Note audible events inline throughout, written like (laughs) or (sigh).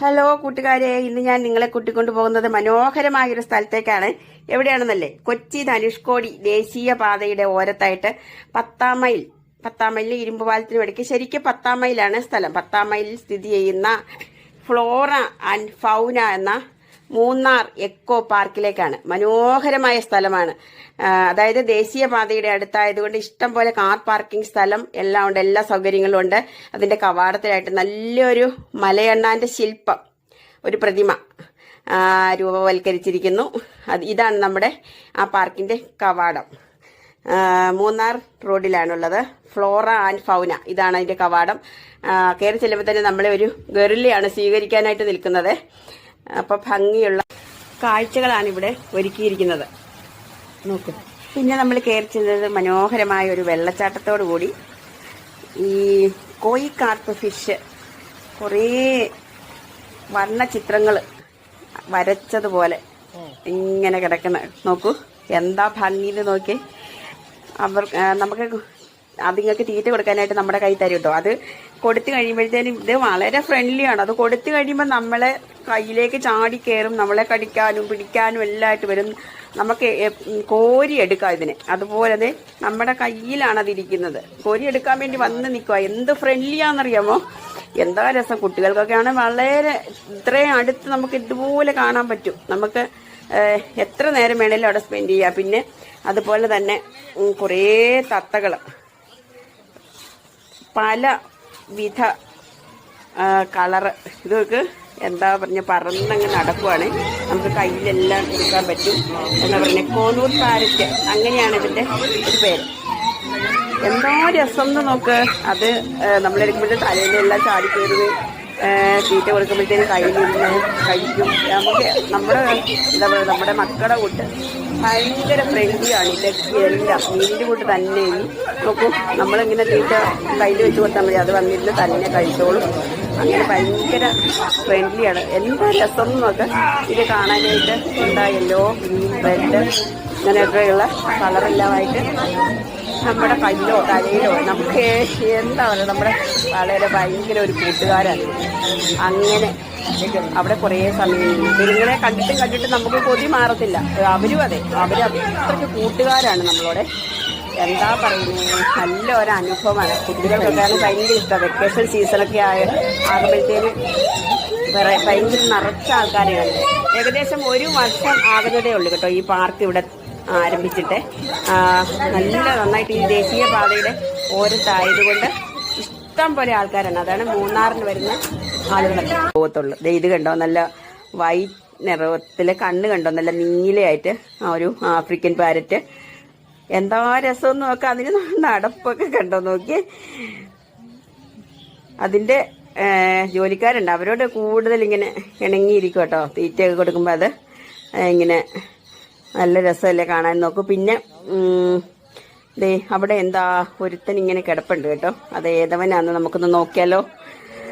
Hello കൂട്ടുകാരെ ഇന്ന് ഞാൻ നിങ്ങളെ കൂട്ടിക്കൊണ്ടു പോകുന്നത് മനോഹരമായ ഒരു സ്ഥലത്തേക്കാണ്. എവിടെയാണെന്നല്ലേ? കൊച്ചി ധനുഷ്കോടി ദേശീയ പാതയുടെ ഓരത്തായിട്ട് പത്താം മൈൽ പത്താം മൈലിൽ ഇരുമ്പ് പാലത്തിന് ഇടയ്ക്ക് ശരിക്കും പത്താം മൈലാണ് സ്ഥലം. പത്താം മൈലിൽ സ്ഥിതി ചെയ്യുന്ന ഫ്ലോറ ആൻഡ് ഫൗന എന്ന മൂന്നാർ എക്കോ പാർക്കിലേക്കാണ്. മനോഹരമായ സ്ഥലമാണ്. അതായത് ദേശീയപാതയുടെ അടുത്തായതുകൊണ്ട് ഇഷ്ടം പോലെ കാർ പാർക്കിംഗ് സ്ഥലം എല്ലാം ഉണ്ട് എല്ലാ സൗകര്യങ്ങളും ഉണ്ട്. അതിന്റെ കവാടത്തിലായിട്ട് നല്ലൊരു മലയണ്ണാന്റെ ശില്പം ഒരു പ്രതിമ രൂപവൽക്കരിച്ചിരിക്കുന്നു. അത് ഇതാണ് നമ്മുടെ ആ പാർക്കിന്റെ കവാടം. മൂന്നാർ റോഡിലാണുള്ളത്. ഫ്ലോറ ആൻഡ് ഫൗന ഇതാണ് അതിന്റെ കവാടം. കയറി ചെല്ലുമ്പോൾ തന്നെ നമ്മളെ ഒരു ഗറില്ലയാണ് സ്വീകരിക്കാനായിട്ട് നിൽക്കുന്നത്. അപ്പൊ ഭംഗിയുള്ള കാഴ്ചകളാണ് ഇവിടെ ഒരുക്കിയിരിക്കുന്നത്. നോക്കൂ. പിന്നെ നമ്മൾ കയറി ചെന്നത് മനോഹരമായ ഒരു വെള്ളച്ചാട്ടത്തോടു കൂടി. ഈ കോയി കാർപ്പ് ഫിഷ് കുറേ വർണ ചിത്രങ്ങൾ വരച്ചതുപോലെ ഇങ്ങനെ കിടക്കുന്ന നോക്കൂ. എന്താ ഭംഗിന്ന് നോക്കി അവർ നമുക്ക് അതുങ്ങൾക്ക് തീറ്റ കൊടുക്കാനായിട്ട് നമ്മുടെ കൈ തരും കേട്ടോ. അത് കൊടുത്തു കഴിയുമ്പോഴത്തേനും ഇത് വളരെ ഫ്രണ്ട്ലിയാണ് അത് കൊടുത്തു കഴിയുമ്പോൾ നമ്മളെ കയ്യിലേക്ക് ചാടി കയറും നമ്മളെ കടിക്കാനും പിടിക്കാനും എല്ലാം ആയിട്ട് വരും. നമുക്ക് കോരി എടുക്കാം ഇതിനെ. അതുപോലെ തന്നെ നമ്മുടെ കയ്യിലാണ് അതിരിക്കുന്നത് കോരി എടുക്കാൻ വേണ്ടി വന്ന് നിൽക്കുക. എന്ത് ഫ്രണ്ട്ലിയാണെന്നറിയാമോ എന്താ രസം? കുട്ടികൾക്കൊക്കെ ആണ് വളരെ ഇത്രയും അടുത്ത് നമുക്ക് ഇതുപോലെ കാണാൻ പറ്റും. നമുക്ക് എത്ര നേരം വേണേലും അവിടെ സ്പെൻഡ് ചെയ്യാം. പിന്നെ അതുപോലെ തന്നെ കുറേ തത്തകൾ പല വിധ കളറ് ഇതൊക്കെ എന്താ പറഞ്ഞ പറന്നങ്ങ് നടക്കുവാണ്. നമുക്ക് കയ്യിലെല്ലാം എടുക്കാൻ പറ്റും. എന്താ പറഞ്ഞ കോനൂർ പാരറ്റ് അങ്ങനെയാണ് ഇതിന്റെ ഒരു പേര്. എന്തോ രസം എന്ന് നോക്ക്. അത് നമ്മളെടുക്കുമ്പോഴത്തെ തലയിലെല്ലാം ചാടി കയറുകയും തീറ്റ കൊടുക്കുമ്പോഴത്തേനും കയ്യിലിരുന്ന് കഴിക്കും. നമുക്ക് നമ്മുടെ എന്താ പറയുക നമ്മുടെ മക്കളുടെ കൂട്ട് ഭയങ്കര ഫ്രണ്ട്ലിയാണ് ഇതൊക്കെ എല്ലാം മീനിന്റെ കൂട്ട് തന്നെ നോക്കൂ നമ്മളിങ്ങനെ തീറ്റ കയ്യിൽ വെച്ച് കൊടുത്താൽ മതി. അത് വന്നിരുന്ന് തന്നെ കഴിച്ചോളും. അങ്ങനെ ഭയങ്കര ഫ്രണ്ട്ലിയാണ് എന്താ രസം എന്ന് നോക്ക് ഇത് കാണാനായിട്ട് ഉണ്ടായല്ലോ റെഡ് ഇങ്ങനെയൊക്കെയുള്ള കളറെല്ലാമായിട്ട് നമ്മുടെ കല്ലോ തലയിലോ നമുക്ക് എന്താ പറയുക നമ്മുടെ വളരെ ഭയങ്കര ഒരു കൂട്ടുകാരാണ്. അങ്ങനെ അവിടെ കുറേ സമയം ഇവരുങ്ങളെ കണ്ടിട്ടും കണ്ടിട്ട് നമുക്ക് കൊതി മാറത്തില്ല. അവരും അതെ അവർ അത്രയ്ക്ക് കൂട്ടുകാരാണ് നമ്മളോടെ. എന്താ പറയുന്നത് നല്ല ഒരു അനുഭവമാണ് കുട്ടികൾക്കൊക്കെയാണ് ഭയങ്കര ഇഷ്ടം. വെക്കേഷൻ സീസണൊക്കെ ആയ ആകുമ്പോഴത്തേനും ഭയങ്കര നിറച്ച ആൾക്കാരെയാണ്. ഏകദേശം ഒരു വർഷം ആകുന്നതേ ഉള്ളൂ കേട്ടോ ഈ പാർക്ക് ഇവിടെ ആരംഭിച്ചിട്ട്. നല്ല നന്നായിട്ട് ഈ ദേശീയ പാതയുടെ ഓരത്തായതുകൊണ്ട് ഇഷ്ടം പോലെ ആൾക്കാരാണ്. അതാണ് മൂന്നാറിന് വരുന്ന ആളുകളൊക്കെ പോകത്തുള്ളൂ. ഇത് കണ്ടോ? നല്ല വൈറ്റ് നിറത്തിലെ കണ്ണ് കണ്ടോ? നല്ല നീലയായിട്ട് ഒരു ആഫ്രിക്കൻ പാരറ്റ് എന്താ രസം നോക്കാം. അതിന് നടപ്പൊക്കെ കണ്ടോ നോക്കി. അതിന്റെ ജോലിക്കാരുണ്ട്. അവരോട് കൂടുതൽ ഇങ്ങനെ ഇണങ്ങിയിരിക്കും കേട്ടോ. തീറ്റയൊക്കെ കൊടുക്കുമ്പോൾ അത് ഇങ്ങനെ നല്ല രസമല്ലേ കാണാൻ നോക്കും. പിന്നെ ദേ അവിടെ എന്താ ഒരുത്തൻ ഇങ്ങനെ കിടപ്പുണ്ട് കേട്ടോ. അത് ഏതവനാന്ന് നമുക്കൊന്ന് നോക്കിയാലോ.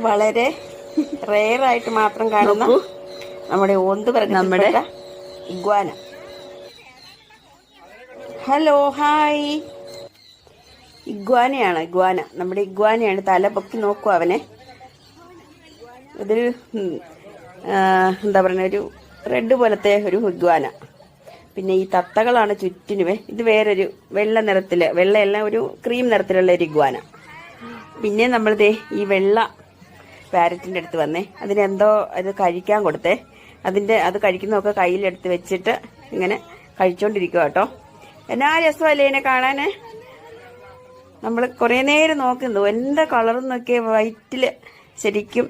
വളരെ റെയറായിട്ട് മാത്രം കാണുന്നു നമ്മുടെ ഓന്ത് പറഞ്ഞ നമ്മുടെ ഇഗ്വാന. ഹലോ ഹായ് ഇഗ്വാനയാണ് ഇഗ്വാന. നമ്മുടെ ഇഗ്വാനയാണ്. തല പൊക്കി നോക്കൂ അവനെ. ഇതൊരു എന്താ പറയുക ഒരു റെഡ് പോലത്തെ ഒരു ഇഗ്വാന. പിന്നെ ഈ തത്തകളാണ് ചുറ്റിനുമേ ഇത് വേറൊരു വെള്ള നിറത്തിൽ വെള്ളയല്ല ഒരു ക്രീം നിറത്തിലുള്ള ഒരു ഇഗ്വാന. പിന്നെ നമ്മൾ ദേ ഈ വെള്ള പാരറ്റിന്റെ അടുത്ത് വന്നേ. അതിനെന്തോ അത് കഴിക്കാൻ കൊടുത്തേ. അതിന്റെ അത് കഴിക്കുന്നതൊക്കെ കയ്യിലെടുത്ത് വെച്ചിട്ട് ഇങ്ങനെ കഴിച്ചോണ്ടിരിക്കുക കേട്ടോ എന്നാ രസമല്ലേ ഇതിനെ കാണാന്. നമ്മൾ കുറേ നേരം നോക്കുന്നു എന്താ കളർ നോക്കിയ വൈറ്റിൽ ശരിക്കും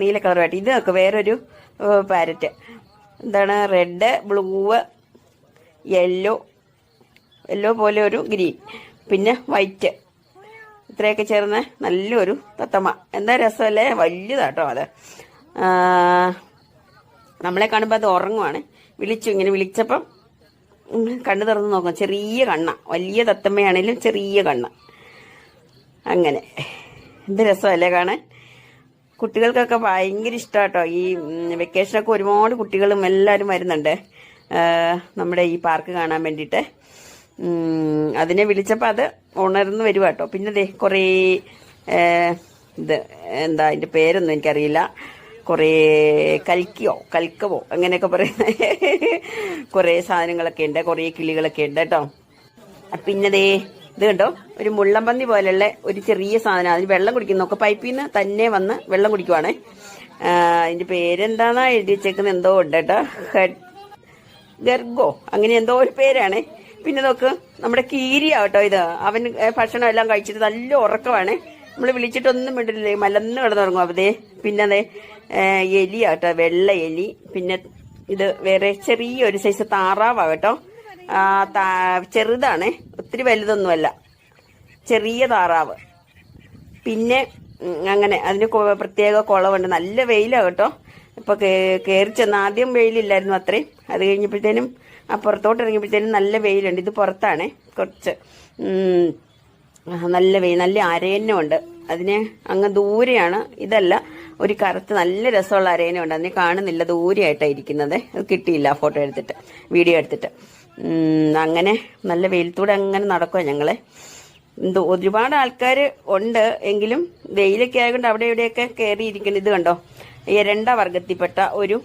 നീല കളറുമായിട്ട് ഇത് നോക്ക് വേറൊരു പാരറ്റ് എന്താണ്? റെഡ് ബ്ലൂ യെല്ലോ യെല്ലോ പോലെ ഒരു ഗ്രീൻ പിന്നെ വൈറ്റ് ഇത്രയൊക്കെ ചേർന്ന് നല്ലൊരു തത്തമ്മ. എന്താ രസമല്ലേ? വലുതാട്ടോ അത്. നമ്മളെ കാണുമ്പോൾ അത് ഉറങ്ങുവാണ്. വിളിച്ചു ഇങ്ങനെ വിളിച്ചപ്പം കണ്ണ് തുറന്ന് നോക്കാം ചെറിയ കണ്ണ. വലിയ തത്തമ്മയാണേലും ചെറിയ കണ്ണ. അങ്ങനെ. എന്ത് രസമല്ലേ കാണാൻ? കുട്ടികൾക്കൊക്കെ ഭയങ്കര ഇഷ്ടമാട്ടോ ഈ വെക്കേഷനൊക്കെ ഒരുപാട് കുട്ടികളും എല്ലാവരും വരുന്നുണ്ട്. നമ്മുടെ ഈ പാർക്ക് കാണാൻ വേണ്ടിയിട്ട്. അതിനെ വിളിച്ചപ്പോൾ അത് ഉണർന്ന് വരുക കേട്ടോ. പിന്നെ ദേ കുറേ ഇത് എന്താ അതിന്റെ പേരൊന്നും എനിക്കറിയില്ല. കുറേ കൽക്കിയോ കൽക്കവോ അങ്ങനെയൊക്കെ പറയുന്ന (laughs) കുറേ സാധനങ്ങളൊക്കെ ഉണ്ട് കുറേ കിളികളൊക്കെ ഉണ്ട് കേട്ടോ. പിന്നതേ ഇത് കണ്ടോ? ഒരു മുള്ളമ്പന്തി പോലെയുള്ള ഒരു ചെറിയ സാധനം. അതിന് വെള്ളം കുടിക്കുന്നു. ഒക്കെ പൈപ്പിൽ നിന്ന് തന്നെ വന്ന് വെള്ളം കുടിക്കുവാണേ. അതിന്റെ പേരെന്താന്നാ എഴുതി വെച്ചേക്കുന്നത് എന്തോ ഉണ്ട് കേട്ടോ. ഹെഡ് ഗർഗോ. അങ്ങനെ എന്തോ ഒരു പേരാണ്. പിന്നെ നോക്ക് നമ്മുടെ കീരിയാ കേട്ടോ ഇത്. അവൻ ഭക്ഷണം എല്ലാം കഴിച്ചിട്ട് നല്ല ഉറക്കമാണ്. നമ്മൾ വിളിച്ചിട്ടൊന്നും വിടില്ലേ മലന്ന് കിടന്നുറങ്ങും. അവതേ പിന്നെ അതെ എലിയാ കേട്ടോ വെള്ള എലി. പിന്നെ ഇത് വേറെ ചെറിയൊരു സൈസ് താറാവാ കേട്ടോ. ചെറുതാണ്. ഒത്തിരി വലുതൊന്നുമല്ല. ചെറിയ താറാവ്. പിന്നെ അങ്ങനെ അതിന് പ്രത്യേക കുളവുണ്ട്. നല്ല വെയിലാണ് കേട്ടോ. ഇപ്പൊ കയറി ചെന്ന് ആദ്യം വെയിലില്ലായിരുന്നു അത്രയും. അത് കഴിഞ്ഞപ്പോഴത്തേനും ആ പുറത്തോട്ട് ഇറങ്ങിയപ്പോഴത്തേനും നല്ല വെയിലുണ്ട്. ഇത് പുറത്താണ് കുറച്ച് നല്ല വെയിൽ നല്ല അരയന്നുണ്ട് അതിന് അങ്ങ് ദൂരെയാണ്. ഇതല്ല ഒരു കറുത്ത് നല്ല രസമുള്ള അരയനമുണ്ട് അതിനെ കാണുന്നില്ല ദൂരെയായിട്ടാണ് ഇരിക്കുന്നത്. അത് കിട്ടിയില്ല ഫോട്ടോ എടുത്തിട്ട് വീഡിയോ എടുത്തിട്ട്. അങ്ങനെ നല്ല വെയിലത്തൂടെ അങ്ങനെ നടക്കുക ഞങ്ങളെ. എന്തോ ഒരുപാട് ആൾക്കാർ ഉണ്ട് എങ്കിലും വെയിലൊക്കെ ആയതുകൊണ്ട് അവിടെ ഇവിടെയൊക്കെ കയറിയിരിക്കുന്നത് ഇത് കണ്ടോ? എരണ്ട വർഗത്തിൽപ്പെട്ട ഒരു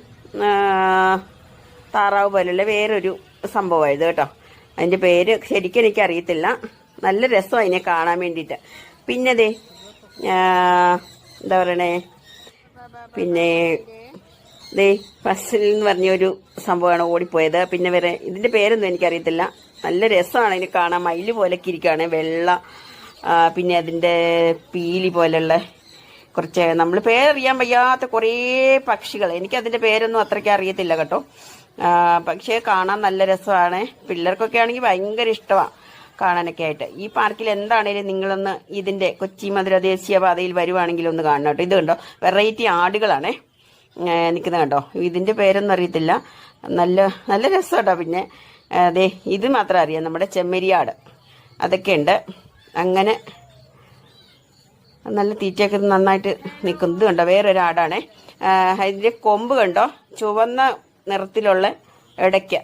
താറാവ് പോലുള്ള വേറൊരു സംഭവമായത് കേട്ടോ. അതിന്റെ പേര് ശരിക്കും എനിക്ക് അറിയത്തില്ല നല്ല രസം അതിനെ കാണാൻ വേണ്ടിയിട്ട്. പിന്നെ ദേ ആ, എന്താ പറയണേ? പിന്നെ ദേ ഫസിൽ എന്ന് പറഞ്ഞൊരു സംഭവമാണ് ഓടിപ്പോയത്. പിന്നെ വരെ ഇതിന്റെ പേരൊന്നും എനിക്കറിയത്തില്ല. നല്ല രസമാണ് ഇതിന് കാണാൻ. മയിൽ പോലൊക്കെ ഇരിക്കുകയാണ് വെള്ള പിന്നെ അതിന്റെ പീലി പോലുള്ള കുറച്ച് നമ്മൾ പേരറിയാൻ വയ്യാത്ത കുറേ പക്ഷികൾ എനിക്ക് അതിന്റെ പേരൊന്നും അത്രയ്ക്ക് അറിയത്തില്ല കേട്ടോ. പക്ഷേ കാണാൻ നല്ല രസമാണ്. പിള്ളേർക്കൊക്കെ ആണെങ്കിൽ ഭയങ്കര ഇഷ്ടമാണ് കാണാനൊക്കെ ആയിട്ട്. ഈ പാർക്കിൽ എന്താണേലും നിങ്ങളൊന്ന് ഇതിന്റെ കൊച്ചി മധുര ദേശീയപാതയിൽ വരുവാണെങ്കിൽ ഒന്ന് കാണണം കേട്ടോ. ഇത് കണ്ടോ? വെറൈറ്റി ആടുകളാണേ. നിൽക്കുന്നത് കണ്ടോ? ഇതിന്റെ പേരൊന്നും അറിയത്തില്ല. നല്ല നല്ല രസം കേട്ടോ പിന്നെ അതെ ഇത് മാത്രം അറിയാം. നമ്മുടെ ചെമ്മരിയാട്. അതൊക്കെ ഉണ്ട്. അങ്ങനെ നല്ല തീറ്റയൊക്കെ നന്നായിട്ട് നിൽക്കുന്നത് കണ്ടോ? വേറൊരാടാണേ. ആ, അതിന്റെ കൊമ്പ് കണ്ടോ? ചുവന്ന നിറത്തിലുള്ള ഇടയ്ക്ക്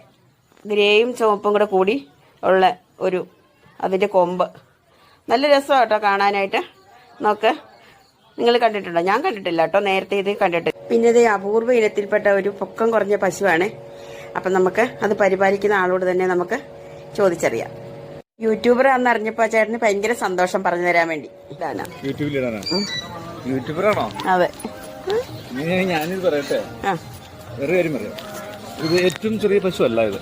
ഗ്രേയും ചുവപ്പും കൂടെ കൂടി ഉള്ള ഒരു അതിന്റെ കൊമ്പ്. നല്ല രസമാണ് കേട്ടോ കാണാനായിട്ട്. നോക്ക്. നിങ്ങൾ കണ്ടിട്ടുണ്ടോ? ഞാൻ കണ്ടിട്ടില്ല കേട്ടോ. നേരത്തെ ഇത് കണ്ടിട്ട്. പിന്നെ ഇത് അപൂർവ ഇനത്തിൽപ്പെട്ട ഒരു പൊക്കം കുറഞ്ഞ പശുവാണ്. അപ്പം നമുക്ക് അത് പരിപാലിക്കുന്ന ആളോട് തന്നെ നമുക്ക് ചോദിച്ചറിയാം. യൂട്യൂബർ ആണെന്ന് അറിഞ്ഞപ്പോൾ ചേട്ടന് ഭയങ്കര സന്തോഷം പറഞ്ഞു തരാൻ വേണ്ടി. യൂട്യൂബറാണോ? അതെ. ഞാനിത് പറയട്ടെ? ആ. വേറെ കാര്യം പറയാം. ഇത് ഏറ്റവും ചെറിയ പശു അല്ല ഇത്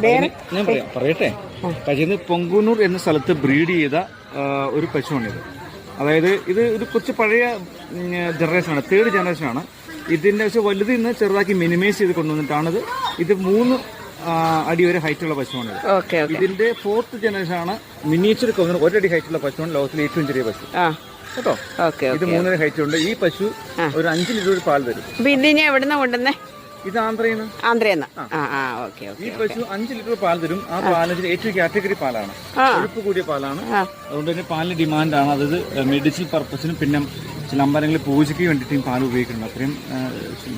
ഞാൻ പറയാം. പറയട്ടെ? കഴിയുന്ന പൊങ്കുന്നൂർ എന്ന സ്ഥലത്ത് ബ്രീഡ് ചെയ്ത ഒരു പശുവാണിത്. അതായത് ഇത് ഒരു കുറച്ച് പഴയ ജനറേഷനാണ് തേർഡ് ജനറേഷനാണ് ഇതിന്റെ പക്ഷേ വലുത് ഇന്ന് ചെറുതാക്കി മിനിമൈസ് ചെയ്ത് കൊണ്ടുവന്നിട്ടാണിത്. ഇത് മൂന്ന് അടി വരെ ഹൈറ്റുള്ള ഓക്കെ ഇതിന്റെ ഫോർത്ത് ജനറേഷൻ ആണ് മിനിയേച്ചർ കൊണ്ടുവന്ന ഒരടി ഹൈറ്റുള്ള പശുവാണ് ലോകത്തിലെ ഏറ്റവും ചെറിയ പശു. കേട്ടോ? ഇത് മൂന്നര ഹൈറ്റ് ഉണ്ട്. ഈ പശു ഒരു അഞ്ച് ലിറ്റർ പാൽ തരും. പിന്നെ എവിടെ എവിടുന്ന കൊണ്ടുവന്നേ? ഇത് ആന്ധ്രയിൽ നിന്ന്? ആന്ധ്രയെന്ന് ആ. ആ ഓക്കെ ഈ ഓക്കെ. പശു അഞ്ച് ലിറ്റർ പാൽ തരും. ആ പാലിന് ഏറ്റവും കാറ്റഗറി പാലാണ്. ആ. കൂടിയ പാലാണ്. അതുകൊണ്ട് തന്നെ പാലിന് ഡിമാൻഡാണ്. അതായത് മെഡിസിൻ പർപ്പസിനും പിന്നെ ചില അമ്പലങ്ങളിൽ പൂജയ്ക്ക് വേണ്ടിയിട്ടും പാൽ ഉപയോഗിക്കുന്നുണ്ട്. അത്രയും ആ,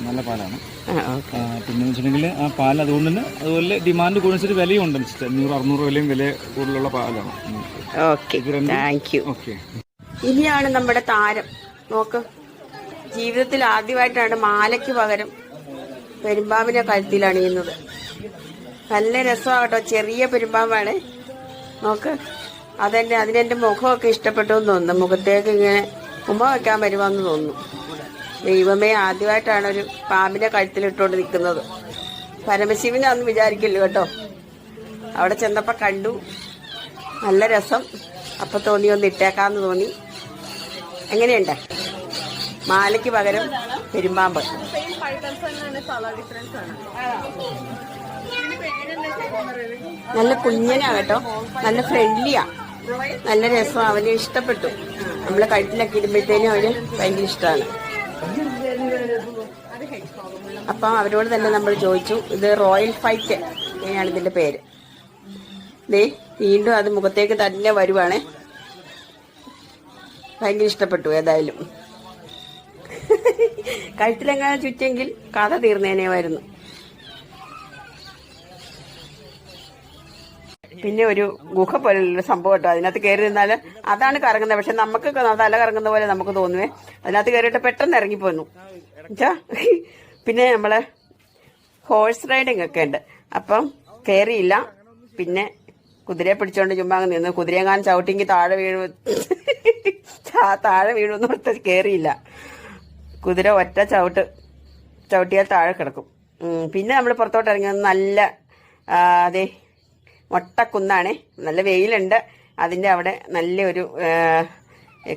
നല്ല പാലാണ്. ആ ഓക്കെ. ആ, പിന്നെ വെച്ചിട്ടുണ്ടെങ്കിൽ ആ പാൽ അതുകൊണ്ട് തന്നെ അതുപോലെ ഡിമാൻഡ് കൂടുന്നതിന് വിലയും ഉണ്ട് അഞ്ഞൂറ് അറുന്നൂറ് വിലയും വില കൂടുതലുള്ള പാലാണ്. Okay thank you. ഓക്കെ. ഇനിയാണ് നമ്മുടെ താരം. നോക്ക്. ജീവിതത്തിൽ ആദ്യമായിട്ടാണ് മാലയ്ക്ക് പകരം പെരുമ്പാമ്പിനെ കഴുത്തിൽ അണിയുന്നത്. നല്ല രസമാണ് കേട്ടോ ചെറിയ പെരുമ്പാമ്പാണ് നോക്ക്. അതെന്റെ അതിനെന്റെ മുഖമൊക്കെ ഇഷ്ടപ്പെട്ടു എന്ന് തോന്നുന്നു. മുഖത്തേക്ക് ഇങ്ങനെ ഉമ്മ വെക്കാൻ വരുവാന്ന് തോന്നുന്നു. ദൈവമേ ആദ്യമായിട്ടാണ് ഒരു പാമ്പിനെ കഴുത്തിലിട്ടുകൊണ്ട് നിൽക്കുന്നത്. പരമശിവനെ അന്ന് വിചാരിക്കില്ല കേട്ടോ. അവിടെ ചെന്നപ്പോൾ കണ്ടു. നല്ല രസം. അപ്പൊ തോന്നി ഒന്ന് ഇട്ടേക്കാന്ന് തോന്നി. എങ്ങനെയുണ്ട്? മാലയ്ക്ക് പകരം പെരുമ്പാമ്പ്. നല്ല കുഞ്ഞനാ കേട്ടോ. നല്ല ഫ്രണ്ട്ലിയാ നല്ല രസം. അവന് ഇഷ്ടപ്പെട്ടു. നമ്മളെ കഴുത്തിലൊക്കെ ഇടുമ്പോഴത്തേനും അവന് ഭയങ്കര ഇഷ്ടമാണ്. അപ്പം അവരോട് തന്നെ നമ്മൾ ചോദിച്ചു ഇത് റോയൽ ഫൈറ്റ് ഇങ്ങനെയാണ് ഇതിന്റെ പേര്? ദേ വീണ്ടും അത് മുഖത്തേക്ക് തന്നെ വരുവാണേ. ഭയങ്കര ഇഷ്ടപ്പെട്ടു ഏതായാലും. (laughs) കഴുത്തിലെങ്ങനെ ചുറ്റെങ്കിൽ കഥ തീർന്നേനെ വരുന്നു പിന്നെ ഒരു ഗുഹ പോലുള്ള സംഭവം കേട്ടോ. അതിനകത്ത് കയറി നിന്നാൽ അതാണ് കറങ്ങുന്നത്. പക്ഷെ നമുക്ക് തല കറങ്ങുന്ന പോലെ നമുക്ക് തോന്നുവേ. അതിനകത്ത് കയറിയിട്ട് പെട്ടെന്ന് ഇറങ്ങിപ്പോന്നു. എന്നുവെച്ചാ പിന്നെ നമ്മൾ ഹോഴ്സ് റൈഡിങ് ഒക്കെ ഉണ്ട്. അപ്പം കയറിയില്ല. പിന്നെ കുതിരയെ പിടിച്ചോണ്ട് ചുമ്മാ നിന്ന് കുതിരയെങ്ങാൻ ചവിട്ടിങ്കി താഴെ വീണു താഴെ വീണു എന്ന് ഓർത്ത് കയറിയില്ല. കുതിര ഒറ്റ ചവിട്ട് ചവിട്ടിയാൽ താഴെ കിടക്കും. പിന്നെ നമ്മൾ പുറത്തോട്ട് ഇറങ്ങിയത് നല്ല അതെ മൊട്ടക്കുന്നാണ് നല്ല വെയിലുണ്ട്. അതിന്റെ അവിടെ നല്ലൊരു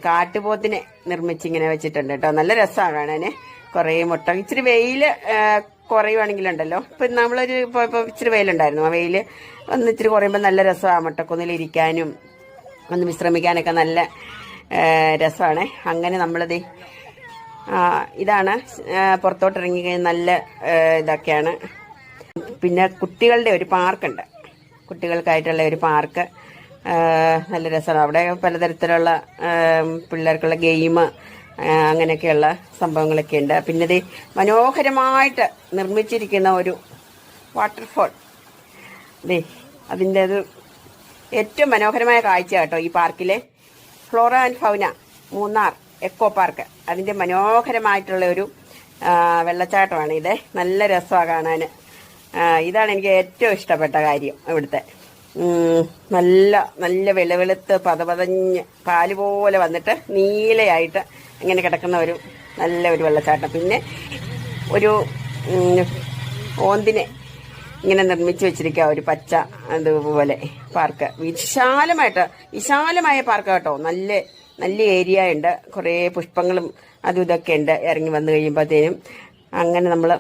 കാട്ടുപോത്തിനെ നിർമ്മിച്ചിങ്ങനെ വെച്ചിട്ടുണ്ട് കേട്ടോ. നല്ല രസമാണ് കാണാന്. കുറേ മുട്ട. ഇച്ചിരി വെയിൽ കുറയുവാണെങ്കിലുണ്ടല്ലോ. ഇപ്പം നമ്മളൊരു ഇപ്പോൾ ഇപ്പോൾ ഇച്ചിരി വെയിലുണ്ടായിരുന്നു. ആ വെയിൽ ഒന്ന് ഇച്ചിരി കുറയുമ്പോൾ നല്ല രസമാണ് മുട്ടക്കുന്നിൽ ഇരിക്കാനും ഒന്ന് വിശ്രമിക്കാനൊക്കെ നല്ല രസമാണ്. അങ്ങനെ നമ്മളത് ഇതാണ് ആ, പുറത്തോട്ട് ഇറങ്ങി കഴിഞ്ഞാൽ നല്ല ഇതൊക്കെയാണ്. പിന്നെ കുട്ടികളുടെ ഒരു പാർക്കുണ്ട്. കുട്ടികൾക്കായിട്ടുള്ള ഒരു പാർക്ക്. നല്ല രസമാണ്. അവിടെ പലതരത്തിലുള്ള പിള്ളേർക്കുള്ള ഗെയിം അങ്ങനെയൊക്കെയുള്ള സംഭവങ്ങളൊക്കെ ഉണ്ട് പിന്നെ ഇത് മനോഹരമായിട്ട് നിർമ്മിച്ചിരിക്കുന്ന ഒരു വാട്ടർഫോൾ. ദേ അതിന്റെ ഒരു ഏറ്റവും മനോഹരമായ കാഴ്ച കേട്ടോ ഈ പാർക്കിലെ. Flora and fauna Munnar. Echo park. അതിന്റെ മനോഹരമായിട്ടുള്ള ഒരു വെള്ളച്ചാട്ടമാണ് ഇത്. നല്ല രസമാണ് കാണാൻ ഇതാണ് എനിക്ക് ഏറ്റവും ഇഷ്ടപ്പെട്ട കാര്യം ഇവിടുത്തെ നല്ല നല്ല വെളുവെളുത്ത് പതപതഞ്ഞ് പാൽ പോലെ വന്നിട്ട് നീലയായിട്ട് ഇങ്ങനെ കിടക്കുന്ന ഒരു നല്ല ഒരു വെള്ളച്ചാട്ടം. പിന്നെ ഒരു ഓന്തിനെ ഇങ്ങനെ നിർമ്മിച്ചു വെച്ചിരിക്കുക ഒരു പച്ച അതുപോലെ പാർക്ക്. വിശാലമായിട്ട് വിശാലമായ പാർക്ക് കേട്ടോ. നല്ല നല്ല ഏരിയ ഉണ്ട്. കുറേ പുഷ്പങ്ങളും അതും ഇതൊക്കെ ഉണ്ട്. ഇറങ്ങി വന്നു കഴിയുമ്പോഴത്തേനും അങ്ങനെ നമ്മൾ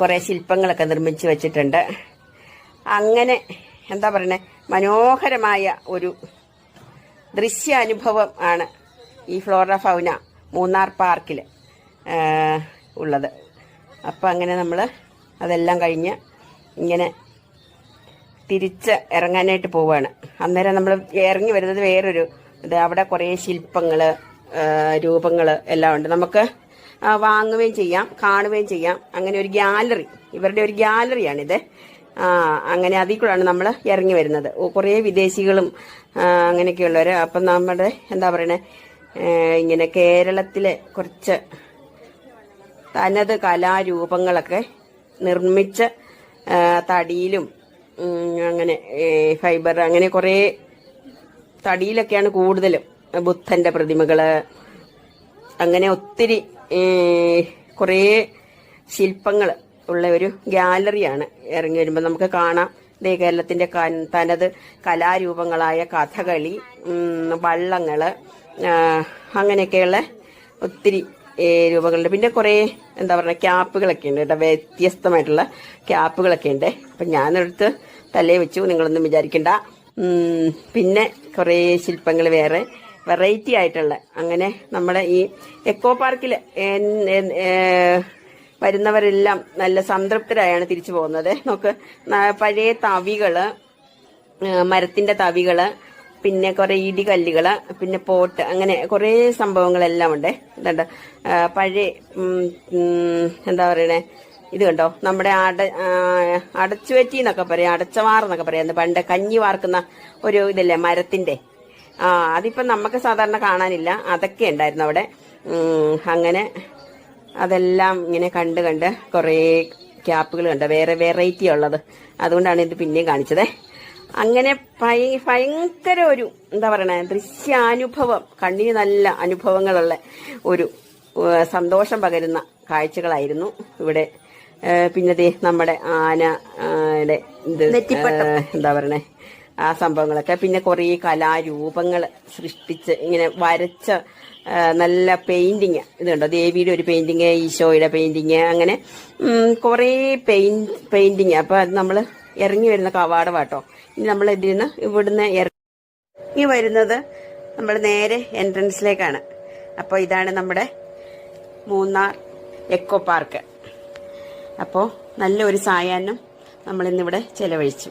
കുറേ ശില്പങ്ങളൊക്കെ നിർമ്മിച്ച് വെച്ചിട്ടുണ്ട്. അങ്ങനെ എന്താ പറയണേ മനോഹരമായ ഒരു ദൃശ്യാനുഭവം ആണ് ഈ ഫ്ലോറ ഫൗന മൂന്നാർ പാർക്കിൽ ഉള്ളത്. അപ്പം അങ്ങനെ നമ്മൾ അതെല്ലാം കഴിഞ്ഞ് ഇങ്ങനെ തിരിച്ച് ഇറങ്ങാനായിട്ട് പോവുകയാണ് അന്നേരം നമ്മൾ ഇറങ്ങി വരുന്നത് വേറൊരു ഇത് അവിടെ കുറേ ശില്പങ്ങൾ രൂപങ്ങൾ എല്ലാം ഉണ്ട്. നമുക്ക് വാങ്ങുകയും ചെയ്യാം കാണുകയും ചെയ്യാം. അങ്ങനെ ഒരു ഗ്യാലറി ഇവരുടെ ഒരു ഗ്യാലറിയാണിത് അങ്ങനെ അതിൽ കൂടെയാണ് നമ്മൾ ഇറങ്ങി വരുന്നത്. കുറേ വിദേശികളും അങ്ങനെയൊക്കെയുള്ളവർ അപ്പം നമ്മുടെ എന്താ പറയണേ ഇങ്ങനെ കേരളത്തിലെ കുറച്ച് തനത് കലാരൂപങ്ങളൊക്കെ നിർമ്മിച്ച തടിയിലും അങ്ങനെ ഫൈബർ അങ്ങനെ കുറേ തടിയിലൊക്കെയാണ് കൂടുതലും ബുദ്ധന്റെ പ്രതിമകൾ. അങ്ങനെ ഒത്തിരി കുറേ ശില്പങ്ങൾ ഉള്ള ഒരു ഗാലറിയാണ് ഇറങ്ങി വരുമ്പോൾ നമുക്ക് കാണാം. കേരളത്തിന്റെ തനത് കലാരൂപങ്ങളായ കഥകളി വള്ളങ്ങൾ അങ്ങനെയൊക്കെയുള്ള ഒത്തിരി രൂപങ്ങളുണ്ട്. പിന്നെ കുറേ എന്താ പറയുക ക്യാപ്പുകളൊക്കെ ഉണ്ട് കേട്ടോ. വ്യത്യസ്തമായിട്ടുള്ള ക്യാപ്പുകളൊക്കെ ഉണ്ട്. അപ്പം ഞാനെടുത്ത് തലേ വെച്ചു. നിങ്ങളൊന്നും വിചാരിക്കണ്ട. പിന്നെ കുറേ ശില്പങ്ങൾ വേറെ വെറൈറ്റി ആയിട്ടുള്ള. അങ്ങനെ നമ്മുടെ ഈ എക്കോ പാർക്കിൽ വരുന്നവരെല്ലാം നല്ല സംതൃപ്തരായാണ് തിരിച്ചു പോകുന്നത്. നോക്ക് പഴയ തവികൾ മരത്തിന്റെ തവികൾ പിന്നെ കുറെ ഇടികല്ലുകൾ പിന്നെ പോട്ട് അങ്ങനെ കുറെ സംഭവങ്ങളെല്ലാം ഉണ്ട്. ഇതുണ്ട്. പഴയ എന്താ പറയണേ? ഇത് കണ്ടോ? നമ്മുടെ അട അടച്ചുവറ്റി എന്നൊക്കെ പറയാം അടച്ചവാർ എന്നൊക്കെ പറയാം. പണ്ട് കഞ്ഞി വാർക്കുന്ന ഒരു ഇതല്ലേ മരത്തിന്റെ? ആ അതിപ്പം നമുക്ക് സാധാരണ കാണാനില്ല. അതൊക്കെ ഉണ്ടായിരുന്നു അവിടെ. അങ്ങനെ അതെല്ലാം ഇങ്ങനെ കണ്ട് കണ്ട് കുറേ ക്യാപ്പുകൾ കണ്ട് വേറെ വെറൈറ്റി ഉള്ളത്. അതുകൊണ്ടാണ് ഇത് പിന്നെയും കാണിച്ചത്. അങ്ങനെ ഭയങ്കര ഒരു എന്താ പറയണ ദൃശ്യാനുഭവം കണ്ണിന് നല്ല അനുഭവങ്ങളുള്ള ഒരു സന്തോഷം പകരുന്ന കാഴ്ചകളായിരുന്നു ഇവിടെ പിന്നെ ദേ നമ്മുടെ ആന ആ, ടെ ഇത് എന്താ പറയണേ? ആ സംഭവങ്ങളൊക്കെ. പിന്നെ കുറേ കലാരൂപങ്ങൾ സൃഷ്ടിച്ച് ഇങ്ങനെ വരച്ച നല്ല പെയിന്റിങ് ഇതുണ്ടോ? ദേവിയുടെ ഒരു പെയിന്റിങ് ഈശോയുടെ പെയിന്റിങ് അങ്ങനെ കുറെ കുറേ പെയിന്റ് പെയിന്റിങ് അപ്പൊ അത് നമ്മൾ ഇറങ്ങി വരുന്ന കവാടമാട്ടോ. ഇനി നമ്മൾ ഇതിന്ന് ഇവിടുന്ന് ഇറങ്ങി വരുന്നത് നമ്മൾ നേരെ എൻട്രൻസിലേക്കാണ് അപ്പോൾ ഇതാണ് നമ്മുടെ മൂന്നാർ എക്കോ പാർക്ക് അപ്പോൾ നല്ലൊരു സായാഹ്നം നമ്മളിന്നിവിടെ ചെലവഴിച്ചു.